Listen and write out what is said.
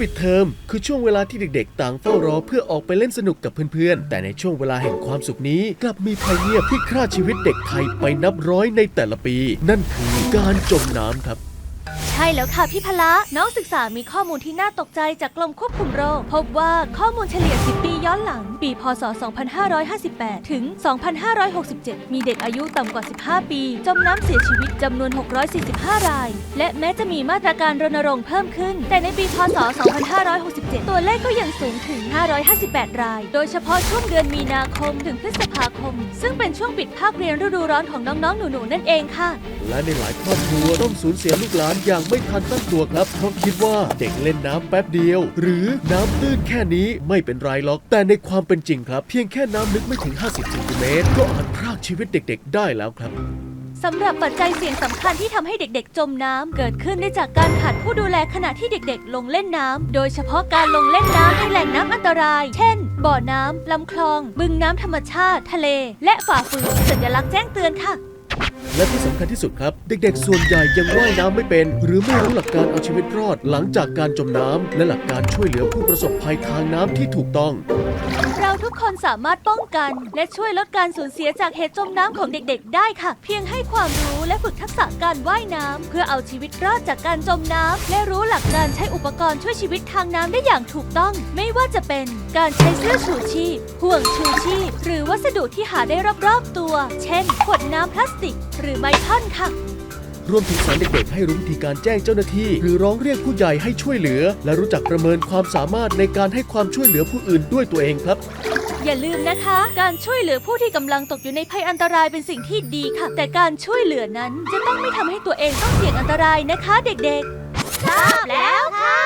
ปิดเทอมคือช่วงเวลาที่เด็กๆ ต่างเฝ้ารอเพื่อออกไปเล่นสนุกกับเพื่อนๆ แต่ในช่วงเวลาแห่งความสุขนี้ กลับมีภัยเงียบที่ฆ่าชีวิตเด็กไทยไปนับร้อยในแต่ละปี นั่นคือการจมน้ำครับ ช่แล้วค่ะพี่พละน้องศึกษามีข้อมูลที่น่าตกใจจากกรมควบคุมโรค พบว่าข้อมูลเฉลี่ย 10 ปีย้อนหลัง ปีพศ 2558 ถึง 2567 มีเด็กอายุต่ำกว่า 15 ปี จมน้ำเสียชีวิตจำนวน 645 ราย และแม้จะมีมาตรการรณรงค์เพิ่มขึ้น แต่ในปีพศ 2567 ตัวเลขก็ยังสูงถึง 558 ราย โดยเฉพาะช่วงเดือนมีนาคมถึงพฤษภาคม ซึ่งเป็นช่วงปิดภาคเรียนฤดูร้อนของน้องๆหนูๆนั่นเองค่ะ และในหลายครอบครัวต้องสูญเสียลูกหลานอย่างไม่ทันตั้งตัวครับเพราะคิดว่าเด็กเล่นน้ำแป๊บเดียว หรือน้ำตื้นแค่นี้ไม่เป็นไรหรอก แต่ในความเป็นจริงครับ เพียงแค่น้ำลึกไม่ถึง 50เซนติเมตรก็อาจพรากชีวิตเด็ก ๆ ได้แล้วครับสำหรับปัจจัยเสี่ยงสำคัญที่ทำให้เด็กๆ จมน้ำเกิดขึ้นได้จากการขาดผู้ดูแลขณะที่เด็กๆ ลงเล่นน้ำโดยเฉพาะการลงเล่นน้ำในแหล่งน้ำอันตราย เช่น บ่อน้ำลำคลอง บึงน้ำธรรมชาติ ทะเล และฝ่าฝืนสัญลักษณ์แจ้งเตือนค่ะ และที่สำคัญที่สุดครับ เด็กๆ ส่วนใหญ่ยังว่ายน้ำไม่เป็น หรือไม่รู้หลักการเอาชีวิตรอดหลังจากการจมน้ำและหลักการช่วยเหลือผู้ประสบภัยทางน้ำที่ถูกต้อง เรา ทุกคนสามารถป้องกัน และช่วยลดการสูญเสียจากเหตุจมน้ำของเด็กๆ ได้ค่ะ เพียงให้ความรู้และฝึกทักษะการว่ายน้ำเพื่อเอาชีวิตรอดจากการจมน้ำและรู้หลักการใช้อุปกรณ์ช่วยชีวิตทางน้ำได้อย่างถูกต้อง ไม่ว่าจะเป็นการใช้เสื้อชูชีพ ห่วงชูชีพ หรือวัสดุที่หาได้รอบๆตัว เช่นขวดน้ำพลาสติก หรือไม้ท่อนค่ะ รวมถึงสอนเด็กๆให้รู้วิธีการแจ้งเจ้าหน้าที่ หรือร้องเรียกผู้ใหญ่ให้ช่วยเหลือ และรู้จักประเมินความสามารถในการให้ความช่วยเหลือผู้อื่นด้วยตัวเองครับอย่าลืมนะคะ การช่วยเหลือผู้ที่กำลังตกอยู่ในภัยอันตรายเป็นสิ่งที่ดีค่ะ แต่การช่วยเหลือนั้นจะต้องไม่ทำให้ตัวเองต้องเสี่ยงอันตรายนะคะ เด็กๆ ทราบแล้วค่ะ